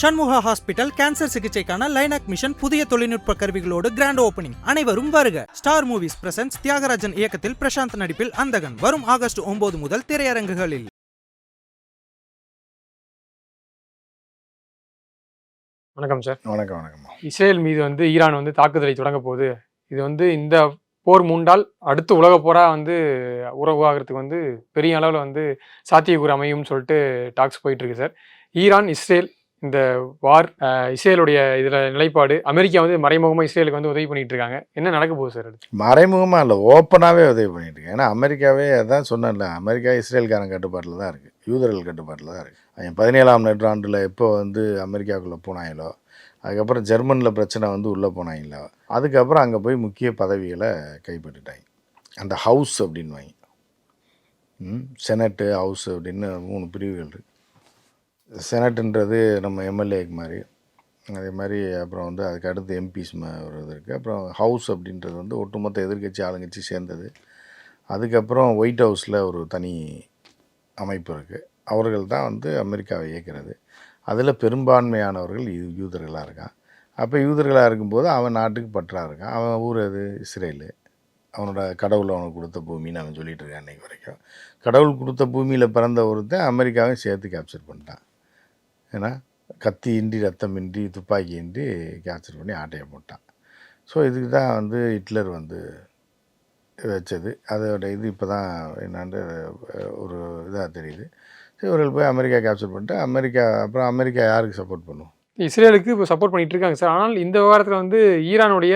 சண்முகா hospital cancer சிகிச்சைக்கான லைனாக் mission புதிய தொழில்நுட்ப கருவிகளோடு கிராண்ட் ஓபனிங் அனைவரும் வருக. ஸ்டார் மூவிஸ் பிரசன்ஸ் தியாகராஜன் இயக்கத்தில் பிரசாந்த் நடிப்பில் அந்தகன். வரும் ஆகஸ்ட் ஒன்பது முதல் திரையரங்குகளில். வணக்கம் சார் வணக்கம் வணக்கம்மா இஸ்ரேல் மீது வந்து ஈரான் வந்து தாக்குதலை தொடங்க போகுது. இது வந்து இந்த போர் மூண்டால் அடுத்த உலக போரா வந்து உறவாகிறதுக்கு வந்து பெரிய அளவில் வந்து சாத்தியக்கூறு அமையும்னு சொல்லிட்டு டாக்ஸ் போயிட்டு இருக்கு சார் ஈரான் இஸ்ரேல் இந்த வார் இஸ்ரேலுடைய இதில் நிலைப்பாடு அமெரிக்கா வந்து மறைமுகமாக இஸ்ரேலுக்கு வந்து உதவி பண்ணிட்டு இருக்காங்க. என்ன நடக்க போகுது சார் மறைமுகமாக இல்லை ஓப்பனாகவே உதவி பண்ணிட்டு இருக்கு ஏன்னா அமெரிக்காவே அதான் சொன்னேன்ல அமெரிக்கா இஸ்ரேல்காரன் கட்டுப்பாட்டில் தான் இருக்குது யூதர்கள் கட்டுப்பாட்டில் தான் இருக்குது அவன் பதினேழாம் நூற்றாண்டில் எப்போ வந்து அமெரிக்காவுக்குள்ளே போனாங்களோ அதுக்கப்புறம் ஜெர்மனில் பிரச்சனை வந்து உள்ளே போனாங்களோ அதுக்கப்புறம் அங்கே போய் முக்கிய பதவிகளை கைப்பற்றிட்டாங்க. அந்த ஹவுஸ் அப்படின்வாங்க வாங்கி செனட்டு ஹவுஸ் அப்படின்னு மூணு பிரிவுகள் இருக்குது செனட்டுன்றது நம்ம எம்எல்ஏக்கு மாதிரி அதே மாதிரி அப்புறம் வந்து அதுக்கு அடுத்து எம்பிஸ் ஒரு இது இருக்குது அப்புறம் ஹவுஸ் அப்படின்றது வந்து ஒட்டுமொத்த எதிர்க்கட்சி ஆளுங்கட்சி சேர்ந்தது. அதுக்கப்புறம் ஒயிட் ஹவுஸில் ஒரு தனி அமைப்பு இருக்குது அவர்கள் தான் வந்து அமெரிக்காவை இயக்கிறது. அதில் பெரும்பான்மையானவர்கள் யூ யூதர்களாக இருக்கான். அப்போ யூதர்களாக இருக்கும்போது அவன் நாட்டுக்கு பற்றா இருக்கான். அவன் ஊர் அது இஸ்ரேலு. அவனோட கடவுள் அவனுக்கு கொடுத்த பூமின்னு அவன் சொல்லிகிட்டு இருக்கான் அன்றைக்கு வரைக்கும். கடவுள் கொடுத்த பூமியில் பிறந்த ஒருத்தன் அமெரிக்காவையும் சேர்த்து கேப்சர் பண்ணிட்டான். ஏன்னா கத்தி இன்றி ரத்தம் இன்றி துப்பாக்கி இன்றி கேப்சர் பண்ணி ஆட்டையை போட்டான். ஸோ இதுக்கு தான் வந்து ஹிட்லர் வந்து வச்சது. அதோட இது இப்போ தான் என்னான்னு ஒரு இதாக தெரியுது. சரி இவர்கள் போய் அமெரிக்கா கேப்சர் பண்ணிட்டு அமெரிக்கா அப்புறம் அமெரிக்கா யாருக்கு சப்போர்ட் பண்ணும்? இஸ்ரேலுக்கு இப்போ சப்போர்ட் பண்ணிட்டு இருக்காங்க சார். ஆனால் இந்த விவகாரத்தில் வந்து ஈரானுடைய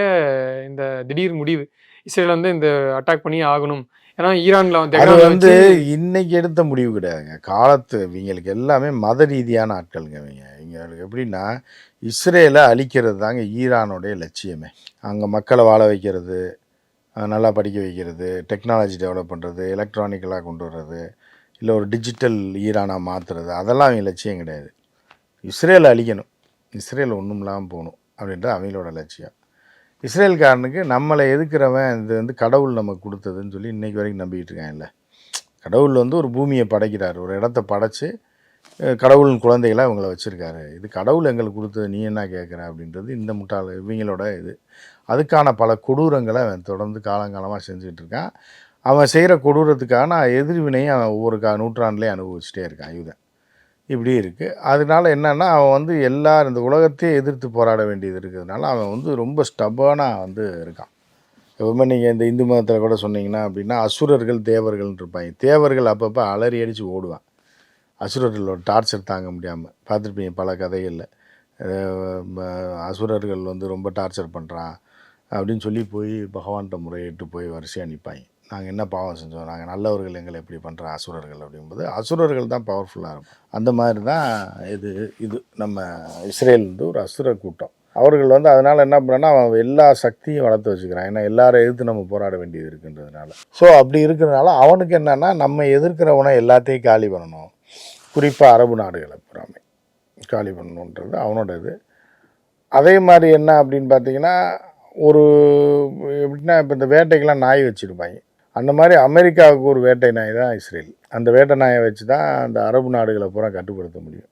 இந்த திடீர் முடிவு இஸ்ரேல் வந்து இந்த அட்டாக் பண்ணி ஆகணும். ஏன்னா ஈரான்ல வந்து அது வந்து இன்னைக்கு எடுத்த முடிவு கிடையாதுங்க. காலத்து இவங்களுக்கு எல்லாமே மத ரீதியான ஆட்களுங்க இவங்க. இவங்களுக்கு எப்படின்னா இஸ்ரேலை அழிக்கிறது தாங்க ஈரானுடைய லட்சியமே. அங்கே மக்களை வாழ வைக்கிறது நல்லா படிக்க வைக்கிறது டெக்னாலஜி டெவலப் பண்ணுறது எலக்ட்ரானிக்கலாக கொண்டு வர்றது இல்லை ஒரு டிஜிட்டல் ஈரானாக மாற்றுறது அதெல்லாம் அவங்க லட்சியம் கிடையாது. இஸ்ரேலை அழிக்கணும். இஸ்ரேல் ஒன்றும் இல்லாமல் போகணும் அப்படின்றது அவங்களோட லட்சியம். இஸ்ரேல்காரனுக்கு நம்மளை எதுக்குறவன் இது வந்து கடவுள் நமக்கு கொடுத்ததுன்னு சொல்லி இன்றைக்கி வரைக்கும் நம்பிக்கிட்டு இருக்கான் இல்லை. கடவுள் வந்து ஒரு பூமியை படைக்கிறார். ஒரு இடத்த படைச்சி கடவுளின் குழந்தைகளை அவங்கள வச்சுருக்காரு. இது கடவுள் எங்களுக்கு கொடுத்தது நீ என்ன கேட்குற அப்படின்றது இந்த முட்டாள் இவங்களோட இது. அதுக்கான பல கொடூரங்களை அவன் தொடர்ந்து காலங்காலமாக செஞ்சுக்கிட்டு இருக்கான். அவன் செய்கிற கொடூரத்துக்கான எதிர்வினையும் அவன் ஒவ்வொரு கா நூற்றாண்டுலேயே அனுபவிச்சுட்டே இருக்கான் யூதன் இப்படி இருக்குது அதனால என்னென்னா அவன் வந்து எல்லார் இந்த உலகத்தையே எதிர்த்து போராட வேண்டியது இருக்கிறதுனால அவன் வந்து ரொம்ப ஸ்டபானாக வந்து இருக்கான். எப்பவுமே நீங்கள் இந்த இந்து மதத்தில் கூட சொன்னீங்கன்னா அப்படின்னா அசுரர்கள் தேவர்கள்னு இருப்பாங்க. தேவர்கள் அப்பப்போ அலறி அடித்து ஓடுவான். அசுரர்களோட டார்ச்சர் தாங்க முடியாமல் பார்த்துருப்பீங்க பல கதைகளில். அசுரர்கள் வந்து ரொம்ப டார்ச்சர் பண்ணுறான் அப்படின்னு சொல்லி போய் பகவான்கிட்ட முறையிட்டு போய் வரிசையாக நிற்பாங்க நாங்கள் என்ன பாவம் செஞ்சோம்? நாங்கள் நல்லவர்கள் எங்களை எப்படி பண்ணுற அசுரர்கள் அப்படிங்கும்போது அசுரர்கள் தான் பவர்ஃபுல்லாக இருக்கும் அந்த மாதிரி தான் இது இது நம்ம இஸ்ரேல் வந்து ஒரு அசுர கூட்டம். அவர்கள் வந்து அதனால் என்ன பண்ணனா அவன் எல்லா சக்தியும் வளர்த்து வச்சுக்கிறான் ஏன்னா எல்லாரும் எதிர்த்து நம்ம போராட வேண்டியது இருக்குன்றதுனால. ஸோ அப்படி இருக்கிறதுனால அவனுக்கு என்னென்னா நம்ம எதிர்க்கிறவனை எல்லாத்தையும் காலி பண்ணணும். குறிப்பாக அரபு நாடுகளை புறாமை. காலி பண்ணணுன்றது அவனோட இது அதே மாதிரி என்ன அப்படின்னு பார்த்தீங்கன்னா ஒரு எப்படின்னா இப்போ இந்த வேட்டைக்கெல்லாம் நாய் வச்சுருப்பாங்க. அந்த மாதிரி அமெரிக்காவுக்கு ஒரு வேட்டை நாய் தான் இஸ்ரேல். அந்த வேட்டை நாயை வச்சு தான் அந்த அரபு நாடுகளை பூரா கட்டுப்படுத்த முடியும்.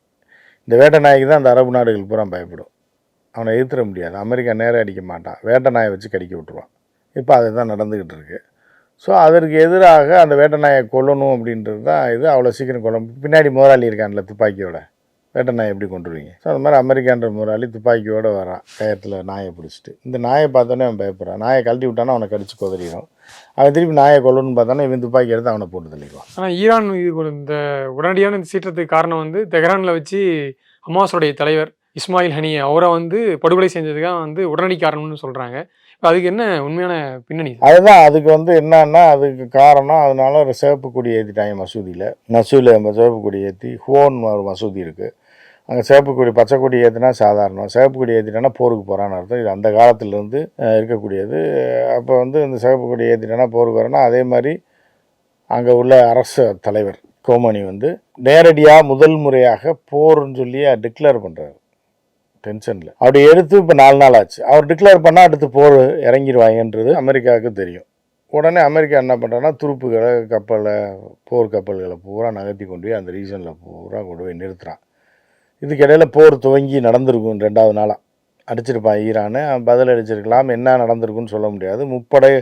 இந்த வேட்டை நாய்க்கு தான் அந்த அரபு நாடுகள் பூரா பயப்படும். அவனை எதிர்த்திட முடியாது. அமெரிக்கா நேரம் அடிக்க மாட்டான் வேட்டை நாயை வச்சு கடிக்க விட்டுருவான். இப்போ அதுதான் நடந்துக்கிட்டு இருக்கு. ஸோ அதற்கு எதிராக அந்த வேட்டை நாயை கொல்லணும் அப்படின்றது தான் இது. அவ்வளோ சீக்கிரம் கொல்ல பின்னாடி முதலாளி இருக்கான்ல துப்பாக்கியோட. வேட்டை நாயை எப்படி கொண்டுருவீங்க ஸோ அந்த மாதிரி அமெரிக்கான்ற முதலாளி துப்பாக்கியோட வரான் கயத்தில் நாயை பிடிச்சிட்டு. இந்த நாயை பார்த்தோன்னே அவன் பயப்படுறான். நாயை கழட்டி விட்டானா அவனை கடிச்சு கொதறிடும். அவன் திருப்பி நாயை கொல்லணும்னு பார்த்தானா இவன் துப்பாக்கி எடுத்து அவனை போட்டு தள்ளிடுவான். ஆனால் ஈரான் இந்த உடனடியான இந்த சீற்றத்துக்கு காரணம் வந்து தெஹ்ரானில் வச்சு ஹமாஸோடைய தலைவர் இஸ்மாயில் ஹனி அவரை வந்து படுகொலை செஞ்சதுக்காக வந்து உடனடி காரணம்னு சொல்கிறாங்க இப்போ அதுக்கு என்ன உண்மையான பின்னணி? அதுதான் அதுக்கு வந்து என்னன்னா அதுக்கு காரணம் அதனால ஒரு சிவப்பு கொடி ஏற்றிட்டாங்க மசூதியில். மசூதியில் சிவப்பு கொடி ஏற்றி ஹோன் ஒரு மசூதி இருக்குது அங்கே சிவப்பு கொடி பச்சை கொடி ஏற்றினா சாதாரணம். சிவப்பு கொடி ஏற்றிட்டோன்னா போருக்கு போகிறான்னு அர்த்தம். இது அந்த காலத்துலேருந்து இருக்கக்கூடியது. அப்போ வந்து இந்த சிவப்பு கொடி ஏற்றிட்டோன்னா போருக்கு வரேன்னா அதே மாதிரி அங்கே உள்ள அரசு தலைவர் கோமணி வந்து நேரடியாக முதல் முறையாக போர்னு சொல்லி டிக்ளேர் பண்ணுறாரு டென்ஷனில். அப்படி எடுத்து இப்போ நாலு நாள் ஆச்சு. அவர் டிக்ளேர் பண்ணால் அடுத்து போர் இறங்கிடுவாங்கன்றது அமெரிக்காவுக்கு தெரியும். உடனே அமெரிக்கா என்ன பண்ணுறான்னா துருப்புகளை கப்பலை போர் கப்பல்களை பூரா நகர்த்தி கொண்டு போய் அந்த ரீஜனில் பூரா கொண்டு போய் நிறுத்துகிறான் இதுக்கிடையில் போர் துவங்கி நடந்திருக்கும் ரெண்டாவது நாளாக அடிச்சிருப்பான் ஈரானு. பதில் அடிச்சிருக்கலாம். என்ன நடந்திருக்குன்னு சொல்ல முடியாது. முப்படை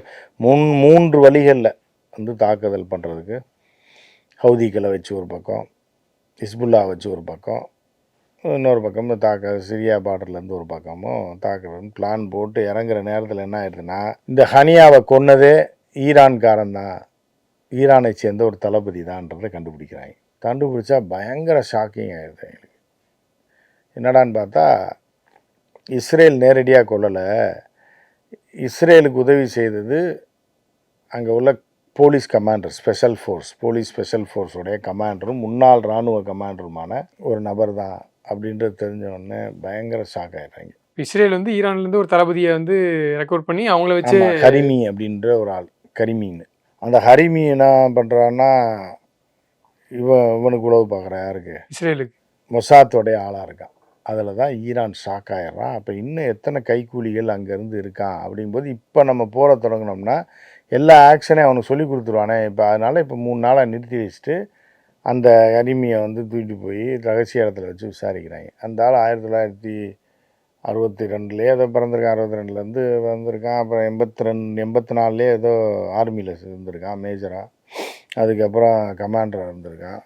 முன் மூன்று வழிகளில் வந்து தாக்குதல் பண்ணுறதுக்கு ஹவுதிக்களை வச்சு ஒரு பக்கம் ஹிஸ்புல்லா வச்சு ஒரு பக்கம் இன்னொரு பக்கம் தாக்க சிரியா பார்டர்லேருந்து ஒரு பக்கமும் தாக்குறதுன்னு பிளான் போட்டு இறங்குற நேரத்தில் என்ன ஆயிடுதுன்னா இந்த ஹனியாவை கொன்னதே ஈரான்காரன் தான். ஈரானை சேர்ந்த ஒரு தளபதி தான்றதை கண்டுபிடிக்கிறாங்க. கண்டுபிடிச்சா பயங்கர ஷாக்கிங் ஆயிடுது எங்களுக்கு. என்னடான்னு பார்த்தா இஸ்ரேல் நேரடியாக கொல்லலை. இஸ்ரேலுக்கு உதவி செய்தது அங்கே உள்ள police commander special force police special ஃபோர்ஸோடைய கமாண்டரும் முன்னாள் இராணுவ கமாண்டருமான ஒரு நபர் தான் அப்படின்றது தெரிஞ்ச உடனே பயங்கர ஷாக் ஆயிடுறாங்க இஸ்ரேல் வந்து ஈரான்ல இருந்து ஒரு தளபதியை வந்து ரெக்கார்ட் பண்ணி அவங்கள வச்சு ஹரிமி அப்படின்ற ஒரு ஆள் கரிமின்னு. அந்த ஹரிமி என்ன பண்ணுறான்னா இவன் இவனுக்கு உழவு பார்க்குற யாருக்கு? இஸ்ரேலுக்கு. மொசாத்தோடைய ஆளாக இருக்கான். அதில் தான் ஈரான் ஷாக் ஆயிடுறான் அப்போ இன்னும் எத்தனை கைக்கூலிகள் அங்கேருந்து இருக்கான் அப்படிங்கும்போது இப்போ நம்ம போற தொடங்கினோம்னா எல்லா ஆக்ஷனையும் அவனுக்கு சொல்லி கொடுத்துருவானே. இப்போ அதனால் இப்போ மூணு நாளாக நிறுத்தி வச்சுட்டு அந்த அடிமையை வந்து தூக்கிட்டு போய் ரகசிய இடத்துல வச்சு விசாரிக்கிறாங்க. அந்த ஆள் ஆயிரத்தி தொள்ளாயிரத்தி அறுபத்தி ரெண்டுலேயே ஏதோ பிறந்திருக்கான். அறுபத்தி ரெண்டுலேருந்து வந்திருக்கான். அப்புறம் எண்பத்தி ரெண்டு எண்பத்தி நாலுலேயே ஏதோ ஆர்மியில் இருந்திருக்கான் மேஜராக அதுக்கப்புறம் கமாண்டராக இருந்திருக்கான்.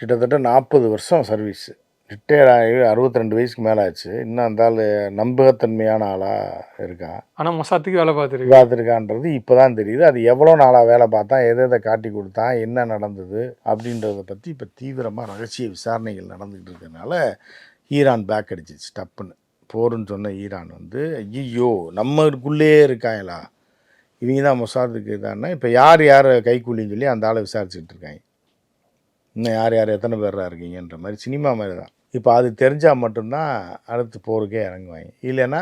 கிட்டத்தட்ட நாற்பது வருஷம் சர்வீஸு ரிட்டையர்ட் ஆகி அறுபத்தி ரெண்டு வயசுக்கு மேலே ஆச்சு இன்னும் அந்த ஆள் நம்பகத்தன்மையான ஆளாக இருக்கான். ஆனா மொசாத்துக்கு வேலை பார்த்துருக்கு. பார்த்துருக்கான்றது இப்போ தான் தெரியுது. அது எவ்வளோ நாளாக வேலை பார்த்தான் எதை எதை காட்டி கொடுத்தான் என்ன நடந்தது அப்படின்றத பற்றி இப்போ தீவிரமாக ரகசிய விசாரணைகள் நடந்துக்கிட்டு இருக்கறனால ஈரான் பேக் அடிச்சிச்சு டப்புன்னு. போருன்னு சொன்ன ஈரான் வந்து ஐயோ நம்மளுக்குள்ளேயே இருக்காங்களா இவங்க தான் மொசாதுக்கு இதான்னா இப்போ யார் யார் கைக்கூலின்னு சொல்லி அந்த ஆளை விசாரிச்சுக்கிட்டு இருக்காங்க. இன்னும் யார் யார் எத்தனை பேரா இருக்கீங்கன்ற மாதிரி சினிமா மாதிரி தான். இப்போ அது தெரிஞ்சால் மட்டும்தான் அடுத்து போருக்கே இறங்குவாங்க. இல்லைன்னா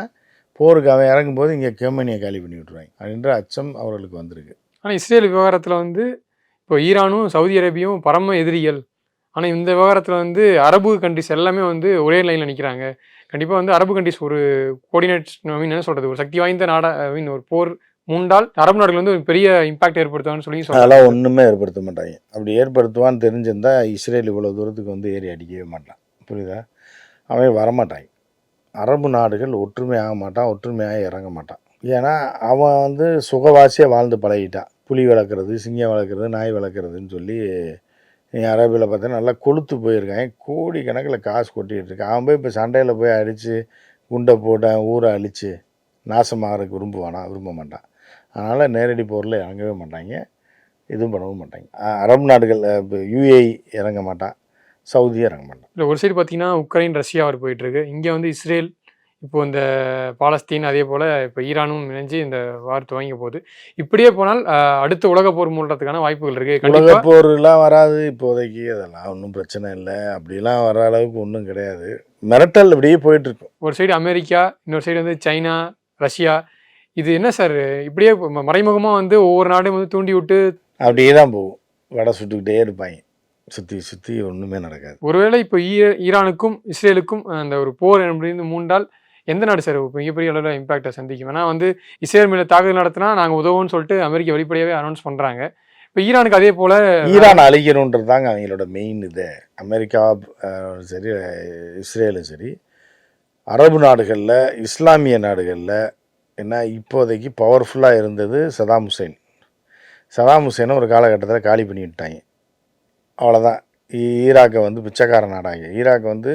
போருக்கு அவன் இறங்கும்போது இங்கே கெமனியை காலி பண்ணி விட்ருவாங்க அப்படின்ற அச்சம் அவர்களுக்கு வந்திருக்கு. ஆனா இஸ்ரேல் விவகாரத்துல வந்து இப்போ ஈரானும் சவுதி அரேபியாவும் பரம எதிரிகள். ஆனா இந்த விவகாரத்துல வந்து அரபு கண்ட்ரிஸ் எல்லாமே வந்து ஒரே லைன்ல நிக்கிறாங்க கண்டிப்பா வந்து அரபு கண்ட்ரிஸ் ஒரு கோஆர்டினேட் மீன் என்ன சொல்றது? ஒரு சக்தி வாய்ந்த நாடா மீன் ஒரு போர் மூண்டால் அரபு நாடுகள் வந்து ஒரு பெரிய இம்பாக்ட் ஏற்படுத்துவான்னு சொல்லி அதெல்லாம் ஒன்றுமே ஏற்படுத்த மாட்டாங்க. அப்படி ஏற்படுத்துவான்னு தெரிஞ்சிருந்தா இஸ்ரேல் இவ்வளோ தூரத்துக்கு வந்து ஏறி அடிக்கவே மாட்டான். புரியுதா? அவன் வரமாட்டாங்க. அரபு நாடுகள் ஒற்றுமையாக மாட்டான் ஒற்றுமையாக இறங்க மாட்டான் ஏன்னா அவன் வந்து சுகவாசியாக வாழ்ந்து பழகிட்டான் புலி வளர்க்குறது சிங்கம் வளர்க்குறது நாய் வளர்க்குறதுன்னு சொல்லி நீ அரபியில் பார்த்தா நல்லா கொளுத்து போயிருக்கான் கோடி கணக்கில் காசு கொட்டிகிட்டு இருக்கான் அவன் போய் இப்போ சண்டையில் போய் அடித்து குண்டை போட்டான் ஊரை அழித்து நாசமாகறதுக்கு விரும்புவானா? விரும்ப மாட்டான் அதனால் நேரடி போரில் இறங்கவே மாட்டாங்க. எதுவும் பண்ணவும் மாட்டாங்க. அரபு நாடுகள் யூஏஇ இறங்க மாட்டான் சவுதி மாட்டான் இல்லை ஒரு சைடு பார்த்தீங்கன்னா உக்ரைன் ரஷ்யா அவர் போயிட்டு இருக்கு இங்கே வந்து இஸ்ரேல் இப்போ இந்த பாலஸ்தீன் அதே போல் இப்போ ஈரானும் இணைஞ்சு இந்த வார் துவங்க போகுது. இப்படியே போனால் அடுத்த உலக போர் மூடுறதுக்கான வாய்ப்புகள் இருக்கு. உலக போர்லாம் வராது இப்போதைக்கு. அதெல்லாம் ஒன்றும் பிரச்சனை இல்லை. அப்படிலாம் வர அளவுக்கு ஒன்றும் கிடையாது. மிரட்டல் அப்படியே போயிட்டு இருக்கும் ஒரு சைடு அமெரிக்கா இன்னொரு சைடு வந்து சைனா ரஷ்யா. இது என்ன சார் இப்படியே ம- மறைமுகமா வந்து ஒவ்வொரு நாடும் வந்து தூண்டி விட்டு அப்படியே தான் போகும். வடை சுட்டுக்கிட்டே இருப்பாங்க. சுற்றி சுற்றி ஒன்றுமே நடக்காது. ஒருவேளை இப்போ ஈ- ஈரானுக்கும் இஸ்ரேலுக்கும் அந்த ஒரு போர் அப்படின்னு மூண்டால் எந்த நாடு சார் மிகப்பெரிய அளவில் இம்பாக்டை சந்திக்கும்? ஏன்னா வந்து இஸ்ரேல் மேல தாக்குதல் நடத்தினா நாங்கள் உதவும்னு சொல்லிட்டு அமெரிக்கா வெளிப்படையாவே அனௌன்ஸ் பண்றாங்க. இப்போ ஈரானுக்கு அதே போல ஈரான் அழிக்கணுன்றது தாங்க அவங்களோட மெயின் இது. அமெரிக்கா சரி இஸ்ரேலும் சரி. அரபு நாடுகளில் இஸ்லாமிய நாடுகளில் என்ன இப்போதைக்கு பவர்ஃபுல்லாக இருந்தது சதாம் ஹுசைன். சதாம் ஹுசைனை ஒரு காலகட்டத்தில் காலி பண்ணி விட்டாங்க அவ்வளோதான் ஈராக்கை வந்து பிச்சைக்கார நாடாங்க. ஈராக் வந்து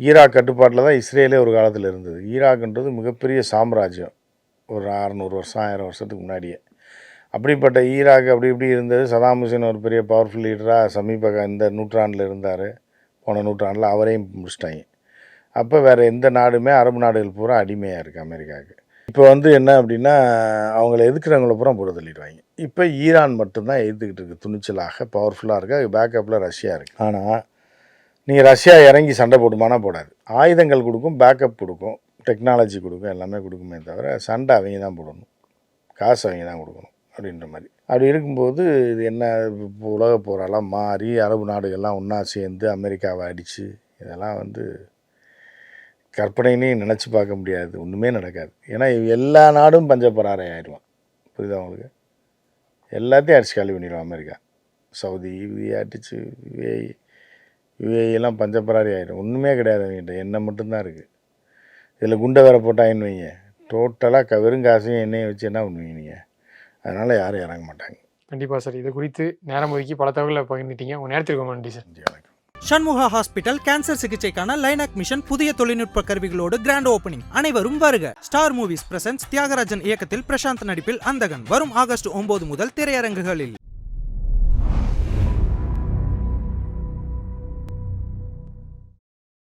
ஈராக் கட்டுப்பாட்டில் தான் இஸ்ரேலே ஒரு காலத்தில் இருந்தது. ஈராக்ன்றது மிகப்பெரிய சாம்ராஜ்யம். ஒரு அறநூறு வருஷம் ஆயிரம் வருஷத்துக்கு முன்னாடியே. அப்படிப்பட்ட ஈராக் அப்படி இப்படி இருந்தது. சதாம் ஹுசேன் ஒரு பெரிய பவர்ஃபுல் லீடராக சமீப இந்த நூற்றாண்டில் இருந்தார். போன நூற்றாண்டில் அவரையும் முடிச்சிட்டாங்க. அப்போ வேறு எந்த நாடுமே அரபு நாடுகள் பூரா அடிமையாக இருக்குது அமெரிக்காவுக்கு. இப்போ வந்து என்ன அப்படின்னா அவங்கள எதுக்குறவங்கள பூரா போட தள்ளிடுவாங்க இப்போ ஈரான் மட்டும்தான் எதிர்த்துக்கிட்டு இருக்கு. துணிச்சலாக பவர்ஃபுல்லாக இருக்குது அது பேக்கப்பில் ரஷ்யா இருக்குது ஆனால் நீங்கள் ரஷ்யா இறங்கி சண்டை போடுமானா போடாது. ஆயுதங்கள் கொடுக்கும் பேக்கப் கொடுக்கும் டெக்னாலஜி கொடுக்கும் எல்லாமே கொடுக்குமே தவிர சண்டை அவங்க தான் போடணும். காசு அவங்க தான் கொடுக்கணும் அப்படின்ற மாதிரி. அப்படி இருக்கும்போது இது என்ன உலக போரெல்லாம் மாறி அரபு நாடுகள்லாம் ஒன்றா சேர்ந்து அமெரிக்காவை அடித்து இதெல்லாம் வந்து கற்பனைனே நினச்சி பார்க்க முடியாது. ஒன்றுமே நடக்காது. ஏன்னா எல்லா நாடும் பஞ்சப்பராரை ஆயிடுவான் புரியுதா உங்களுக்கு? எல்லாத்தையும் அடிச்சு காலி பண்ணிடுவான் அமெரிக்கா. சவுதி இவி அடிச்சு யுஏஇ யுஏஇலாம் பஞ்சப்பராரி ஆகிடும் ஒன்றுமே கிடையாது அவங்ககிட்ட எண்ணெய் மட்டும்தான் இருக்குது இதில் குண்டை வேற போட்டாங்கன்னு வைங்க. டோட்டலாக க வெறும் காசையும் எண்ணெயை வச்சு என்ன பண்ணுவீங்க நீங்கள் அதனால் யாரும் இறங்க மாட்டாங்க. கண்டிப்பாக சார். இது குறித்து நேரம் ஒதுக்கி பல தகவலை பகிர்ந்துட்டீங்க. உங்கள் நேரத்திற்கு நன்றி சார். வணக்கம். சண்முகா ஹாஸ்பிட்டல் கேன்சர் சிகிச்சைக்கான லைனாக் மிஷன் புதிய தொழில்நுட்ப கருவிகளோடு கிராண்ட் ஓபனிங் அனைவரும் வருக. ஸ்டார் மூவிஸ் பிரசன்ஸ் தியாகராஜன் இயக்கத்தில் பிரசாந்த் நடிப்பில் அந்தகன். வரும் ஆகஸ்ட் ஒன்பது முதல் திரையரங்குகளில்.